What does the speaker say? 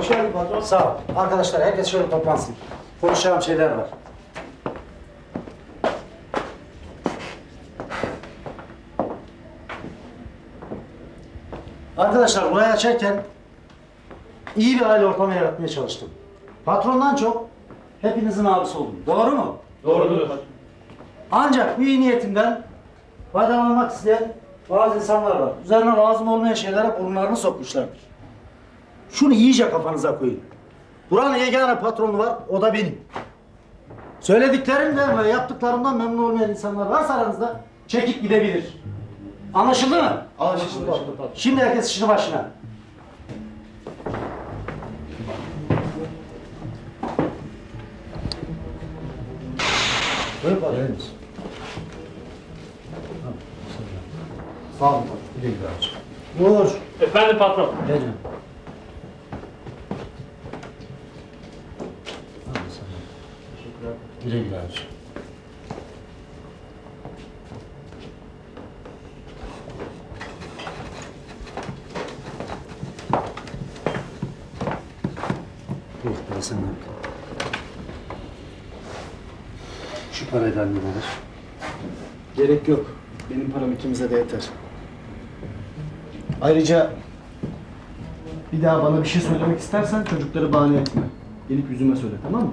Hoş geldin patron. Sağ ol. Arkadaşlar herkes şöyle toplansın. Konuşacağım şeyler var. Arkadaşlar burayı açarken iyi bir aile ortamı yaratmaya çalıştım. Patrondan çok hepinizin abisi oldum. Doğru mu? Doğrudur. Ancak bu iyi niyetimden faydalanmak isteyen bazı insanlar var. Üzerine lazım olmayan şeylere burunlarını sokmuşlardır. Şunu iyice kafanıza koyun. Buranın yegane patronu var, o da benim. Söylediklerimden ve yaptıklarımdan memnun olmayan insanlar varsa aranızda çekip gidebilir. Anlaşıldı mı? Anlaşıldı. Şimdi herkes işini başına. Buyur patron. Sağ olun. Güle güle. Uğur. Efendim patron. Gel canım. Güle güle abiciğim. Buyur, para senden. Şu parayı da anneme ver. Gerek yok. Benim param ikimize de yeter. Ayrıca bir daha bana bir şey söylemek istersen çocukları bahane etme. Gelip yüzüme söyle tamam mı?